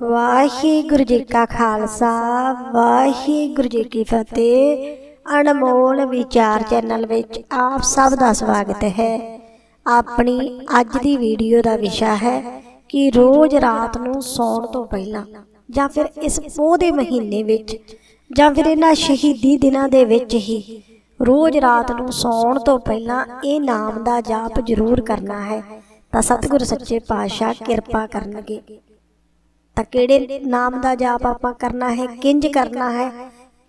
ਵਾਹਿਗੁਰੂ ਜੀ ਕਾ ਖਾਲਸਾ, ਵਾਹਿਗੁਰੂ ਜੀ ਕੀ ਫਤਿਹ। ਅਣਮੋਲ ਵਿਚਾਰ ਚੈਨਲ ਵਿੱਚ ਆਪ ਸਭ ਦਾ ਸਵਾਗਤ ਹੈ। ਆਪਣੀ ਅੱਜ ਦੀ ਵੀਡੀਓ ਦਾ ਵਿਸ਼ਾ ਹੈ ਕਿ ਰੋਜ਼ ਰਾਤ ਨੂੰ ਸੌਣ ਤੋਂ ਪਹਿਲਾਂ ਜਾਂ ਫਿਰ ਇਸ ਪੋਹ ਦੇ ਮਹੀਨੇ ਵਿੱਚ ਜਾਂ ਫਿਰ ਇਹਨਾਂ ਸ਼ਹੀਦੀ ਦਿਨਾਂ ਦੇ ਵਿੱਚ ਹੀ ਰੋਜ਼ ਰਾਤ ਨੂੰ ਸੌਣ ਤੋਂ ਪਹਿਲਾਂ ਇਹ ਨਾਮ ਦਾ ਜਾਪ ਜ਼ਰੂਰ ਕਰਨਾ ਹੈ। ਤਾਂ ਸਤਿਗੁਰ ਸੱਚੇ ਪਾਤਸ਼ਾਹ ਕਿਰਪਾ ਕਰਨਗੇ। ਤਾਂ ਕਿਹੜੇ ਨਾਮ ਦਾ ਜਾਪ ਆਪਾਂ ਕਰਨਾ ਹੈ, ਕਿੰਜ ਕਰਨਾ ਹੈ,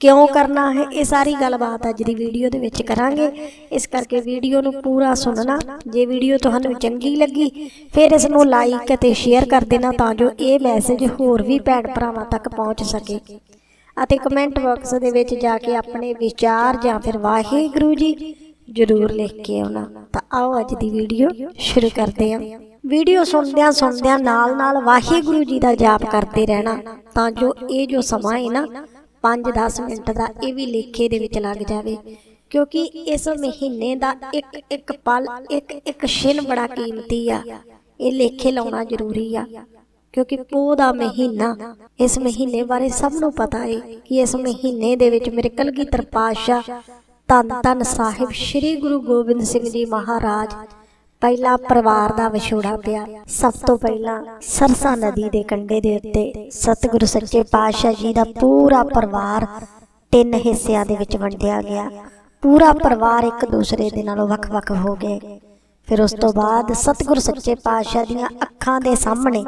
ਕਿਉਂ ਕਰਨਾ ਹੈ, ਇਹ ਸਾਰੀ ਗੱਲਬਾਤ ਅੱਜ ਦੀ ਵੀਡੀਓ ਦੇ ਵਿੱਚ ਕਰਾਂਗੇ। ਇਸ ਕਰਕੇ ਵੀਡੀਓ ਨੂੰ ਪੂਰਾ ਸੁਣਨਾ। ਜੇ ਵੀਡੀਓ ਤੁਹਾਨੂੰ ਚੰਗੀ ਲੱਗੀ, ਫਿਰ ਇਸ ਨੂੰ ਲਾਈਕ ਅਤੇ ਸ਼ੇਅਰ ਕਰ ਦੇਣਾ ਤਾਂ ਜੋ ਇਹ ਮੈਸੇਜ ਹੋਰ ਵੀ ਭੈਣ ਭਰਾਵਾਂ ਤੱਕ ਪਹੁੰਚ ਸਕੇ। ਅਤੇ ਕਮੈਂਟ ਬਾਕਸ ਦੇ ਵਿੱਚ ਜਾ ਕੇ ਆਪਣੇ ਵਿਚਾਰ ਜਾਂ ਫਿਰ ਵਾਹਿਗੁਰੂ ਜੀ ਜ਼ਰੂਰ ਲਿਖ ਕੇ ਆਉਣਾ। ਤਾਂ ਆਓ ਅੱਜ ਦੀ ਵੀਡੀਓ ਸ਼ੁਰੂ ਕਰਦੇ ਹਾਂ। ਵੀਡੀਓ ਸੁਣਦਿਆਂ ਸੁਣਦਿਆਂ ਨਾਲ ਨਾਲ ਵਾਹਿਗੁਰੂ ਜੀ ਦਾ ਜਾਪ ਕਰਦੇ ਰਹਿਣਾ। ਤਾਂ ਜੋ ਇਹ ਜੋ ਸਮਾਂ ਹੈ ਨਾ 5-10 ਮਿੰਟ ਦਾ ਇਹ ਵੀ ਲੇਖੇ ਦੇ ਵਿੱਚ ਲੱਗ ਜਾਵੇ। ਕਿਉਂਕਿ ਇਸ ਮਹੀਨੇ ਦਾ ਇੱਕ ਇੱਕ ਪਲ ਇੱਕ ਇੱਕ ਛਿਨ ਬੜਾ ਕੀਮਤੀ ਆ। ਇਹ ਲੇਖੇ ਲਾਉਣਾ ਜ਼ਰੂਰੀ ਆ। ਕਿਉਂਕਿ ਪੋਹ ਦਾ ਮਹੀਨਾ ਇਸ ਮਹੀਨੇ ਬਾਰੇ ਸਭ ਨੂੰ ਪਤਾ ਹੈ ਕਿ ਇਸ ਮਹੀਨੇ ਦੇ ਵਿੱਚ ਮੇਰੇ ਕਲਗੀਧਰ ਪਾਤਸ਼ਾਹ ਧੰਨ ਧੰਨ ਸਾਹਿਬ ਸ੍ਰੀ ਗੁਰੂ ਗੋਬਿੰਦ ਸਿੰਘ ਜੀ ਮਹਾਰਾਜ ਪਹਿਲਾ ਪਰਿਵਾਰ ਦਾ ਵਿਛੋੜਾ ਪਿਆ। ਸਭ ਤੋਂ ਪਹਿਲਾਂ ਸਰਸਾ ਨਦੀ ਦੇ ਕੰਢੇ ਦੇ ਉੱਤੇ ਸਤਿਗੁਰੂ ਸੱਚੇ ਪਾਤਸ਼ਾਹ ਜੀ ਦਾ ਪੂਰਾ ਪਰਿਵਾਰ ਤਿੰਨ ਹਿੱਸਿਆਂ ਦੇ ਵਿੱਚ ਵੰਡਿਆ ਗਿਆ। ਪੂਰਾ ਪਰਿਵਾਰ ਇੱਕ ਦੂਸਰੇ ਦੇ ਨਾਲੋਂ ਵੱਖ-ਵੱਖ ਹੋ ਗਏ। ਫਿਰ ਉਸ ਤੋਂ ਬਾਅਦ ਸਤਿਗੁਰੂ ਸੱਚੇ ਪਾਤਸ਼ਾਹ ਦੀਆਂ ਅੱਖਾਂ ਦੇ ਸਾਹਮਣੇ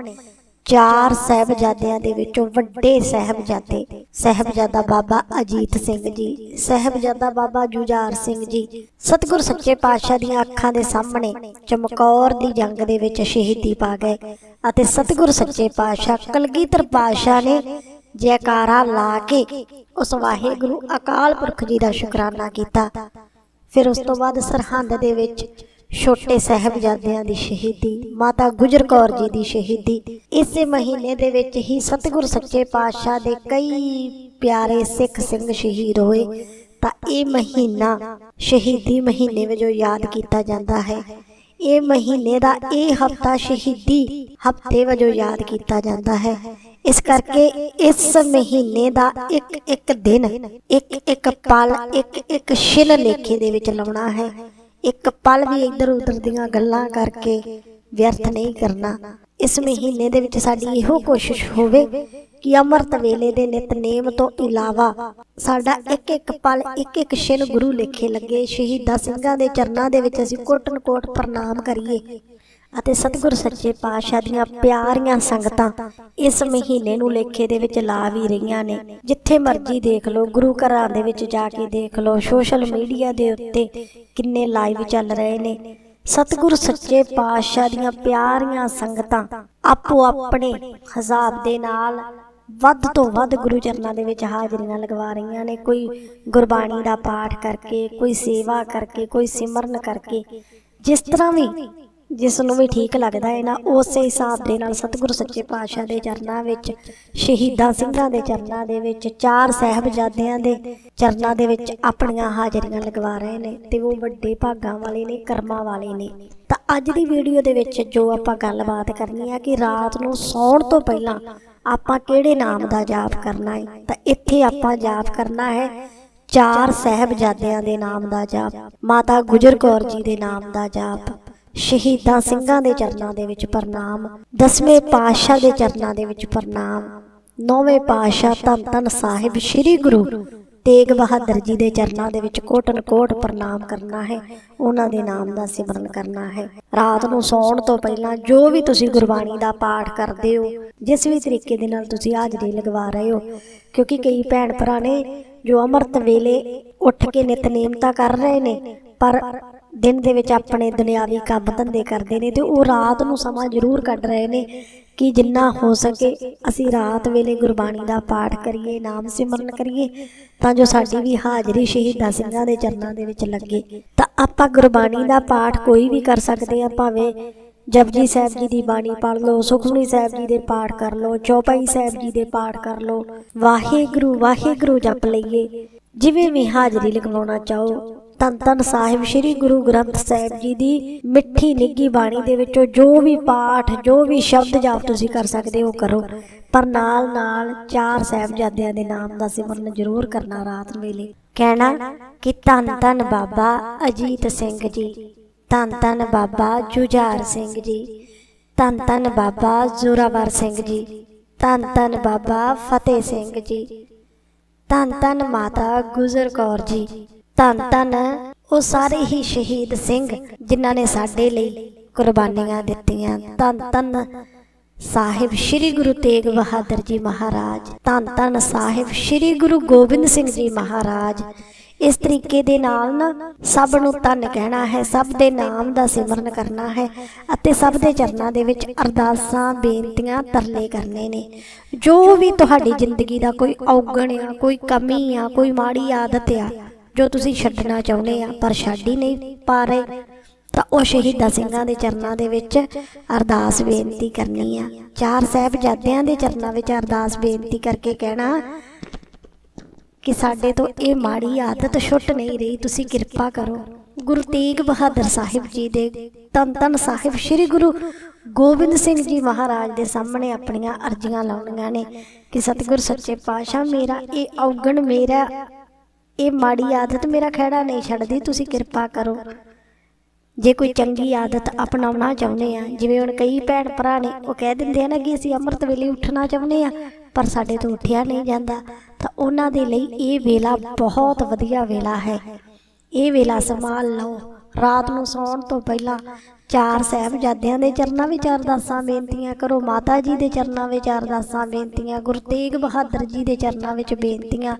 ਚਾਰ ਸਹਿਬਜ਼ਾਦਿਆਂ ਦੇ ਵਿੱਚੋਂ ਵੱਡੇ ਸਹਿਬਜ਼ਾਦੇ, ਸਹਿਬਜ਼ਾਦਾ ਬਾਬਾ ਅਜੀਤ ਸਿੰਘ ਜੀ, ਸਹਿਬਜ਼ਾਦਾ ਬਾਬਾ ਜੁਝਾਰ ਸਿੰਘ ਜੀ, ਸਤਿਗੁਰ ਸੱਚੇ ਪਾਤਸ਼ਾਹ ਦੀਆਂ ਅੱਖਾਂ ਦੇ ਸਾਹਮਣੇ ਚਮਕੌਰ ਦੀ ਜੰਗ ਦੇ ਵਿੱਚ ਸ਼ਹੀਦੀ ਪਾ ਗਏ ਅਤੇ ਸਤਿਗੁਰ ਸੱਚੇ ਪਾਤਸ਼ਾਹ ਕਲਗੀਧਰ ਪਾਤਸ਼ਾਹ ਨੇ ਜੈਕਾਰਾ ਲਾ ਕੇ ਉਸ ਵਾਹਿਗੁਰੂ ਅਕਾਲ ਪੁਰਖ ਜੀ ਦਾ ਸ਼ੁਕਰਾਨਾ ਕੀਤਾ। ਫਿਰ ਉਸ ਤੋਂ ਬਾਅਦ ਸਰਹੰਦ ਦੇ ਵਿੱਚ ਛੋਟੇ ਸਾਹਿਬਜ਼ਾਦਿਆਂ ਦੀ ਸ਼ਹੀਦੀ, ਮਾਤਾ ਗੁਜਰ ਕੌਰ ਜੀ ਦੀ ਸ਼ਹੀਦੀ। ਇਸੇ ਮਹੀਨੇ ਦੇ ਵਿੱਚ ਹੀ ਸਤਿਗੁਰ ਸੱਚੇ ਪਾਤਸ਼ਾਹ ਦੇ ਕਈ ਪਿਆਰੇ ਸਿੱਖ ਸਿੰਘ ਸ਼ਹੀਦ ਹੋਏ। ਤਾਂ ਇਹ ਮਹੀਨਾ ਸ਼ਹੀਦੀ ਮਹੀਨੇ ਵਜੋਂ ਯਾਦ ਕੀਤਾ ਜਾਂਦਾ ਹੈ। ਇਹ ਮਹੀਨੇ ਦਾ ਇਹ ਹਫਤਾ ਸ਼ਹੀਦੀ ਹਫ਼ਤੇ ਵਜੋਂ ਯਾਦ ਕੀਤਾ ਜਾਂਦਾ ਹੈ। ਇਸ ਕਰਕੇ ਇਸ ਮਹੀਨੇ ਦਾ ਇੱਕ ਇੱਕ ਦਿਨ, ਇੱਕ ਇੱਕ ਪਲ, ਇੱਕ ਇੱਕ ਛਿਨ ਲੇਖੇ ਦੇ ਵਿੱਚ ਲਾਉਣਾ ਹੈ। ਇੱਕ ਪਲ ਵੀ ਇੱਧਰ ਉੱਧਰ ਦੀਆਂ ਗੱਲਾਂ ਕਰਕੇ ਵਿਅਰਥ ਨਹੀਂ ਕਰਨਾ। ਇਸ ਮਹੀਨੇ ਦੇ ਵਿੱਚ ਸਾਡੀ ਇਹੋ ਕੋਸ਼ਿਸ਼ ਹੋਵੇ ਕਿ ਅੰਮ੍ਰਿਤ ਵੇਲੇ ਦੇ ਨਿਤਨੇਮ ਤੋਂ ਇਲਾਵਾ ਸਾਡਾ ਇੱਕ ਇੱਕ ਪਲ ਇੱਕ ਇੱਕ ਛਿਨ ਗੁਰੂ ਲੇਖੇ ਲੱਗੇ ਸ਼ਹੀਦਾਂ ਸਿੰਘਾਂ ਦੇ ਚਰਨਾਂ ਦੇ ਵਿੱਚ ਅਸੀਂ ਕੋਟਨ ਕੋਟ ਪ੍ਰਣਾਮ ਕਰੀਏ। ਅਤੇ ਸਤਿਗੁਰ ਸੱਚੇ ਪਾਤਸ਼ਾਹ ਦੀਆਂ ਪਿਆਰੀਆਂ ਸੰਗਤਾਂ ਇਸ ਮਹੀਨੇ ਨੂੰ ਲੇਖੇ ਦੇ ਵਿੱਚ ਲਾ ਵੀ ਰਹੀਆਂ ਨੇ। ਜਿੱਥੇ ਮਰਜ਼ੀ ਦੇਖ ਲਓ, ਗੁਰੂ ਘਰਾਂ ਦੇ ਵਿੱਚ ਜਾ ਕੇ ਦੇਖ ਲਓ ਸੋਸ਼ਲ ਮੀਡੀਆ ਦੇ ਉੱਤੇ ਕਿੰਨੇ ਲਾਈਵ ਚੱਲ ਰਹੇ ਨੇ। ਸਤਿਗੁਰ ਸੱਚੇ ਪਾਤਸ਼ਾਹ ਦੀਆਂ ਪਿਆਰੀਆਂ ਸੰਗਤਾਂ ਆਪੋ ਆਪਣੇ ਹਿਸਾਬ ਦੇ ਨਾਲ ਵੱਧ ਤੋਂ ਵੱਧ ਗੁਰੂ ਚਰਨਾਂ ਦੇ ਵਿੱਚ ਹਾਜ਼ਰੀਆਂ ਲਗਵਾ ਰਹੀਆਂ ਨੇ। ਕੋਈ ਗੁਰਬਾਣੀ ਦਾ ਪਾਠ ਕਰਕੇ, ਕੋਈ ਸੇਵਾ ਕਰਕੇ, ਕੋਈ ਸਿਮਰਨ ਕਰਕੇ, ਜਿਸ ਤਰ੍ਹਾਂ ਵੀ ਜਿਸ ਨੂੰ ਵੀ ਠੀਕ ਲੱਗਦਾ ਹੈ ਨਾ, ਉਸੇ ਹਿਸਾਬ ਦੇ ਨਾਲ ਸਤਿਗੁਰੂ ਸੱਚੇ ਪਾਤਸ਼ਾਹ ਦੇ ਚਰਨਾਂ ਵਿੱਚ, ਸ਼ਹੀਦਾਂ ਸਿੰਘਾਂ ਦੇ ਚਰਨਾਂ ਦੇ ਵਿੱਚ, ਚਾਰ ਸਹਿਬਜ਼ਾਦਿਆਂ ਦੇ ਚਰਨਾਂ ਦੇ ਵਿੱਚ ਆਪਣੀਆਂ ਹਾਜ਼ਰੀਆਂ ਲਗਵਾ ਰਹੇ ਨੇ ਤੇ ਉਹ ਵੱਡੇ ਭਾਗਾਂ ਵਾਲੇ ਨੇ, ਕਰਮਾਂ ਵਾਲੇ ਨੇ। ਤਾਂ ਅੱਜ ਦੀ ਵੀਡੀਓ ਦੇ ਵਿੱਚ ਜੋ ਆਪਾਂ ਗੱਲਬਾਤ ਕਰਨੀ ਹੈ ਕਿ ਰਾਤ ਨੂੰ ਸੌਣ ਤੋਂ ਪਹਿਲਾਂ ਆਪਾਂ ਕਿਹੜੇ ਨਾਮ ਦਾ ਜਾਪ ਕਰਨਾ ਹੈ? ਤਾਂ ਇੱਥੇ ਆਪਾਂ ਜਾਪ ਕਰਨਾ ਹੈ ਚਾਰ ਸਹਿਬਜ਼ਾਦਿਆਂ ਦੇ ਨਾਮ ਦਾ ਜਾਪ, ਮਾਤਾ ਗੁਜਰ ਕੌਰ ਜੀ ਦੇ ਨਾਮ ਦਾ ਜਾਪ। ਸ਼ਹੀਦਾਂ ਸਿੰਘਾਂ ਦੇ ਚਰਨਾਂ ਦੇ ਵਿੱਚ ਪ੍ਰਣਾਮ, ਦਸਵੇਂ ਪਾਤਸ਼ਾਹ ਦੇ ਚਰਨਾਂ ਦੇ ਵਿੱਚ ਪ੍ਰਣਾਮ, ਨੌਵੇਂ ਪਾਤਸ਼ਾਹ ਧੰਨ ਧੰਨ ਸਾਹਿਬ ਸ੍ਰੀ ਗੁਰੂ ਤੇਗ ਬਹਾਦਰ ਜੀ ਦੇ ਚਰਨਾਂ ਦੇ ਵਿੱਚ ਕੋਟਨ ਕੋਟ ਪ੍ਰਣਾਮ ਕਰਨਾ ਹੈ, ਉਹਨਾਂ ਦੇ ਨਾਮ ਦਾ ਸਿਮਰਨ ਕਰਨਾ ਹੈ। ਰਾਤ ਨੂੰ ਸੌਣ ਤੋਂ ਪਹਿਲਾਂ ਜੋ ਵੀ ਤੁਸੀਂ ਗੁਰਬਾਣੀ ਦਾ ਪਾਠ ਕਰਦੇ ਹੋ, ਜਿਸ ਵੀ ਤਰੀਕੇ ਦੇ ਨਾਲ ਤੁਸੀਂ ਹਾਜ਼ਰੀ ਲਗਵਾ ਰਹੇ ਹੋ, ਕਿਉਂਕਿ ਕਈ ਭੈਣ ਭਰਾ ਨੇ ਜੋ ਅੰਮ੍ਰਿਤ ਵੇਲੇ ਉੱਠ ਕੇ ਨਿਤਨੇਮ ਤਾਂ ਕਰ ਰਹੇ ਨੇ, ਪਰ ਦਿਨ ਦੇ ਵਿੱਚ ਆਪਣੇ ਦੁਨਿਆਵੀ ਕੰਮ ਧੰਦੇ ਕਰਦੇ ਨੇ ਤੇ ਉਹ ਰਾਤ ਨੂੰ ਸਮਾਂ ਜ਼ਰੂਰ ਕੱਢ ਰਹੇ ਨੇ ਕਿ ਜਿੰਨਾ ਹੋ ਸਕੇ ਅਸੀਂ ਰਾਤ ਵੇਲੇ ਗੁਰਬਾਣੀ ਦਾ ਪਾਠ ਕਰੀਏ, ਨਾਮ ਸਿਮਰਨ ਕਰੀਏ, ਤਾਂ ਜੋ ਸਾਡੀ ਵੀ ਹਾਜ਼ਰੀ ਸ਼ਹੀਦਾਂ ਸਿੰਘਾਂ ਦੇ ਚਰਨਾਂ ਦੇ ਵਿੱਚ ਲੱਗੇ। ਤਾਂ ਆਪਾਂ ਗੁਰਬਾਣੀ ਦਾ ਪਾਠ ਕੋਈ ਵੀ ਕਰ ਸਕਦੇ ਆ ਭਾਵੇਂ ਜਪਜੀ ਸਾਹਿਬ ਜੀ ਦੀ ਬਾਣੀ ਪੜ੍ਹ ਲਓ, ਸੁਖਮਨੀ ਸਾਹਿਬ ਜੀ ਦੇ ਪਾਠ ਕਰ ਲਓ, ਚੌਪਾਈ ਸਾਹਿਬ ਜੀ ਦੇ ਪਾਠ ਕਰ ਲਓ, ਵਾਹਿਗੁਰੂ ਵਾਹਿਗੁਰੂ ਜਪ ਲਈਏ। ਜਿਵੇਂ ਵੀ ਹਾਜ਼ਰੀ ਲਗਵਾਉਣਾ ਚਾਹੋ ਧੰਨ ਧੰਨ ਸਾਹਿਬ ਸ੍ਰੀ ਗੁਰੂ ਗ੍ਰੰਥ ਸਾਹਿਬ ਜੀ ਦੀ ਮਿੱਠੀ ਨਿੱਗੀ ਬਾਣੀ ਦੇ ਵਿੱਚੋਂ ਜੋ ਵੀ ਪਾਠ, ਜੋ ਵੀ ਸ਼ਬਦ ਜਾਪ ਤੁਸੀਂ ਕਰ ਸਕਦੇ ਹੋ ਕਰੋ। ਪਰ ਨਾਲ ਨਾਲ ਚਾਰ ਸਾਹਿਬਜ਼ਾਦਿਆਂ ਦੇ ਨਾਮ ਦਾ ਸਿਮਰਨ ਜ਼ਰੂਰ ਕਰਨਾ ਰਾਤ ਵੇਲੇ। ਕਹਿਣਾ ਕਿ ਧੰਨ ਧੰਨ ਬਾਬਾ ਅਜੀਤ ਸਿੰਘ ਜੀ, ਧੰਨ ਧੰਨ ਬਾਬਾ ਜੁਝਾਰ ਸਿੰਘ ਜੀ, ਧੰਨ ਧੰਨ ਬਾਬਾ ਜ਼ੋਰਾਵਰ ਸਿੰਘ ਜੀ, ਧੰਨ ਧੰਨ ਬਾਬਾ ਫਤਿਹ ਸਿੰਘ ਜੀ, ਧੰਨ ਧੰਨ ਮਾਤਾ ਗੁਜਰ ਕੌਰ ਜੀ ਧੰਨ ਧੰਨ। ਉਹ ਸਾਰੇ ਹੀ ਸ਼ਹੀਦ ਸਿੰਘ ਜਿਨ੍ਹਾਂ ਨੇ ਸਾਡੇ ਲਈ ਕੁਰਬਾਨੀਆਂ ਦਿੱਤੀਆਂ। ਧੰਨ ਧੰਨ। ਸਾਹਿਬ ਸ੍ਰੀ ਗੁਰੂ ਤੇਗ ਬਹਾਦਰ ਜੀ ਮਹਾਰਾਜ। ਧੰਨ ਧੰਨ ਸਾਹਿਬ ਸ੍ਰੀ ਗੁਰੂ ਗੋਬਿੰਦ ਸਿੰਘ ਜੀ ਮਹਾਰਾਜ। ਇਸ ਤਰੀਕੇ ਦੇ ਨਾਲ ਨਾ ਸਭ ਨੂੰ ਧੰਨ ਕਹਿਣਾ ਹੈ, ਸਭ ਦੇ ਨਾਮ ਦਾ ਸਿਮਰਨ ਕਰਨਾ ਹੈ ਅਤੇ ਸਭ ਦੇ ਚਰਨਾਂ ਦੇ ਵਿੱਚ ਅਰਦਾਸਾਂ, ਬੇਨਤੀਆਂ ਤਰਲੇ ਕਰਨੇ ਨੇ। ਜੋ ਵੀ ਤੁਹਾਡੀ ਜ਼ਿੰਦਗੀ ਦਾ ਕੋਈ ਔਗਣ ਆ ਕੋਈ ਕਮੀ ਆ ਕੋਈ ਮਾੜੀ ਆਦਤ ਆ ਜੋ ਤੁਸੀਂ ਛੱਡਣਾ ਚਾਹੁੰਦੇ ਆ, ਪਰ ਛੱਡ ਹੀ ਨਹੀਂ ਪਾ ਰਹੇ, ਤਾਂ ਉਹ ਸ਼ਹੀਦਾਂ ਸਿੰਘਾਂ ਦੇ ਚਰਨਾਂ ਦੇ ਵਿੱਚ ਅਰਦਾਸ ਬੇਨਤੀ ਕਰਨੀ ਆ। ਚਾਰ ਸਾਹਿਬਜ਼ਾਦਿਆਂ ਦੇ ਚਰਨਾਂ ਵਿੱਚ ਅਰਦਾਸ ਬੇਨਤੀ ਕਰਕੇ ਕਹਿਣਾ ਕਿ ਸਾਡੇ ਤੋਂ ਇਹ ਮਾੜੀ ਆਦਤ ਛੁੱਟ ਨਹੀਂ ਰਹੀ, ਤੁਸੀਂ ਕਿਰਪਾ ਕਰੋ। ਗੁਰੂ ਤੇਗ ਬਹਾਦਰ ਸਾਹਿਬ ਜੀ ਦੇ ਤਨ ਤਨ ਸਾਹਿਬ ਸ੍ਰੀ ਗੁਰੂ ਗੋਬਿੰਦ ਸਿੰਘ ਜੀ ਮਹਾਰਾਜ ਦੇ ਸਾਹਮਣੇ ਆਪਣੀਆਂ ਅਰਜ਼ੀਆਂ ਲਾਉਣੀਆਂ ਨੇ ਕਿ ਸਤਿਗੁਰ ਸੱਚੇ ਪਾਤਸ਼ਾਹ ਮੇਰਾ, ਇਹ ਔਗਣ ਮੇਰਾ ਇਹ ਮਾੜੀ ਆਦਤ ਮੇਰਾ ਖਹਿੜਾ ਨਹੀਂ ਛੱਡਦੀ, ਤੁਸੀਂ ਕਿਰਪਾ ਕਰੋ। ਜੇ ਕੋਈ ਚੰਗੀ ਆਦਤ ਅਪਣਾਉਣਾ ਚਾਹੁੰਦੇ ਆ, ਜਿਵੇਂ ਹੁਣ ਕਈ ਭੈਣ ਭਰਾ ਨੇ, ਉਹ ਕਹਿ ਦਿੰਦੇ ਆ ਨਾ ਕਿ ਅਸੀਂ ਅੰਮ੍ਰਿਤ ਵੇਲੇ ਉੱਠਣਾ ਚਾਹੁੰਦੇ ਆ, ਪਰ ਸਾਡੇ ਤੋਂ ਉੱਠਿਆ ਨਹੀਂ ਜਾਂਦਾ, ਤਾਂ ਉਹਨਾਂ ਦੇ ਲਈ ਇਹ ਵੇਲਾ ਬਹੁਤ ਵਧੀਆ ਵੇਲਾ ਹੈ। ਇਹ ਵੇਲਾ ਸੰਭਾਲ ਲਓ। ਰਾਤ ਨੂੰ ਸੌਣ ਤੋਂ ਪਹਿਲਾਂ ਚਾਰ ਸਾਹਿਬਜ਼ਾਦਿਆਂ ਦੇ ਚਰਨਾਂ ਵਿੱਚ ਅਰਦਾਸਾਂ ਬੇਨਤੀਆਂ ਕਰੋ, ਮਾਤਾ ਜੀ ਦੇ ਚਰਨਾਂ ਵਿੱਚ ਅਰਦਾਸਾਂ ਬੇਨਤੀਆਂ, ਗੁਰੂ ਤੇਗ ਬਹਾਦਰ ਜੀ ਦੇ ਚਰਨਾਂ ਵਿੱਚ ਬੇਨਤੀਆਂ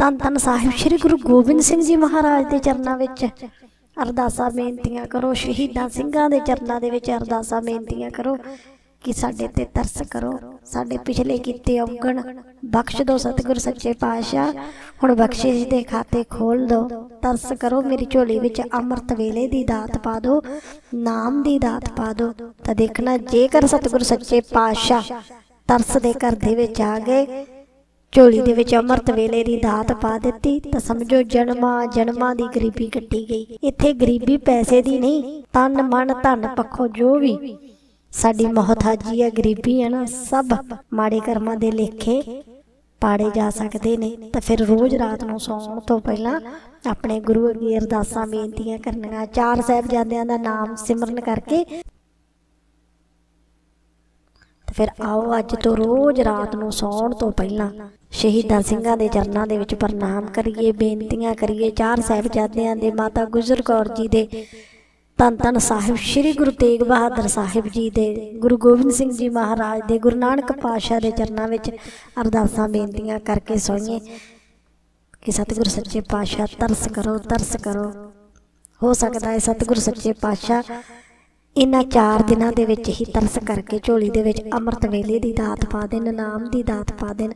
ਧੰਨ ਧੰਨ ਸਾਹਿਬ ਸ੍ਰੀ ਗੁਰੂ ਗੋਬਿੰਦ ਸਿੰਘ ਜੀ ਮਹਾਰਾਜ ਦੇ ਚਰਨਾਂ ਵਿੱਚ। ਅਰਦਾਸਾਂ ਬੇਨਤੀਆਂ ਕਰੋ, ਸ਼ਹੀਦਾਂ ਸਿੰਘਾਂ ਦੇ ਚਰਨਾਂ ਦੇ ਵਿੱਚ ਅਰਦਾਸਾਂ ਬੇਨਤੀਆਂ ਕਰੋ ਕਿ ਸਾਡੇ ਤੇ ਤਰਸ ਕਰੋ। ਸਾਡੇ ਪਿਛਲੇ ਕੀਤੇ ਔਗਣ ਬਖਸ਼ ਦਿਓ ਸਤਿਗੁਰ ਸੱਚੇ ਪਾਤਸ਼ਾਹ। ਹੁਣ ਬਖਸ਼ਿਸ਼ ਦੇ ਖਾਤੇ ਖੋਲ ਦਿਓ ਤਰਸ ਕਰੋ, ਮੇਰੀ ਝੋਲੀ ਵਿੱਚ ਅੰਮ੍ਰਿਤ ਵੇਲੇ ਦੀ ਦਾਤ ਪਾ ਦਿਓ ਨਾਮ ਦੀ ਦਾਤ ਪਾ ਦਿਓ ਤਾਂ ਦੇਖਣਾ, ਜੇਕਰ ਸਤਿਗੁਰ ਸੱਚੇ ਪਾਤਸ਼ਾਹ ਤਰਸ ਦੇ ਘਰ ਦੇ ਵਿੱਚ ਆ ਗਏ ਝੋਲੀ ਦੇ ਵਿੱਚ ਅੰਮ੍ਰਿਤ ਵੇਲੇ ਦੀ ਦਾਤ ਪਾ ਦਿੱਤੀ ਤਾਂ ਸਮਝੋ ਜਨਮਾਂ ਜਨਮਾਂ ਦੀ ਗਰੀਬੀ ਕੱਟੀ ਗਈ। ਇੱਥੇ ਗਰੀਬੀ ਪੈਸੇ ਦੀ ਨਹੀਂ, ਤਨ ਮਨ ਧਨ ਪੱਖੋਂ ਜੋ ਵੀ। ਸਾਡੀ ਮਹਤਾਜੀ ਹੈ ਗਰੀਬੀ ਹੈ ਨਾ, ਸਭ ਮਾੜੇ ਕਰਮਾਂ ਦੇ ਲੇਖੇ ਪਾੜੇ ਜਾ ਸਕਦੇ ਨੇ। ਤਾਂ ਫਿਰ ਰੋਜ਼ ਰਾਤ ਨੂੰ ਸੌਣ ਤੋਂ ਪਹਿਲਾਂ ਆਪਣੇ ਗੁਰੂ ਅੱਗੇ ਅਰਦਾਸਾਂ, ਬੇਨਤੀਆਂ ਕਰਨੀਆਂ। ਚਾਰ ਸਾਹਿਬਜ਼ਾਦਿਆਂ ਦਾ ਨਾਮ ਸਿਮਰਨ ਕਰਕੇ ਤੇ ਫਿਰ ਆਓ ਅੱਜ ਤੋਂ ਰੋਜ਼ ਰਾਤ ਨੂੰ ਸੌਣ ਤੋਂ ਪਹਿਲਾਂ ਸ਼ਹੀਦਾਂ ਸਿੰਘਾਂ ਦੇ ਚਰਨਾਂ ਦੇ ਵਿੱਚ ਪ੍ਰਣਾਮ ਕਰੀਏ, ਬੇਨਤੀਆਂ ਕਰੀਏ, ਚਾਰ ਸਾਹਿਬਜ਼ਾਦਿਆਂ ਦੇ, ਮਾਤਾ ਗੁਜਰ ਕੌਰ ਜੀ ਦੇ, ਧੰਨ ਧੰਨ ਸਾਹਿਬ ਸ੍ਰੀ ਗੁਰੂ ਤੇਗ ਬਹਾਦਰ ਸਾਹਿਬ ਜੀ ਦੇ, ਗੁਰੂ ਗੋਬਿੰਦ ਸਿੰਘ ਜੀ ਮਹਾਰਾਜ ਦੇ, ਗੁਰੂ ਨਾਨਕ ਪਾਤਸ਼ਾਹ ਦੇ ਚਰਨਾਂ ਵਿੱਚ ਅਰਦਾਸਾਂ, ਬੇਨਤੀਆਂ ਕਰਕੇ ਸੋਈਏ ਕਿ ਸਤਿਗੁਰ ਸੱਚੇ ਪਾਤਸ਼ਾਹ ਤਰਸ ਕਰੋ ਤਰਸ ਕਰੋ। ਹੋ ਸਕਦਾ ਹੈ ਸਤਿਗੁਰ ਸੱਚੇ ਪਾਤਸ਼ਾਹ ਇਹਨਾਂ ਚਾਰ ਦਿਨਾਂ ਦੇ ਵਿੱਚ ਹੀ ਤਰਸ ਕਰਕੇ ਝੋਲੀ ਦੇ ਵਿੱਚ ਅੰਮ੍ਰਿਤ ਵੇਲੇ ਦੀ ਦਾਤ ਪਾ ਦੇਣ, ਨਾਮ ਦੀ ਦਾਤ ਪਾ ਦੇਣ।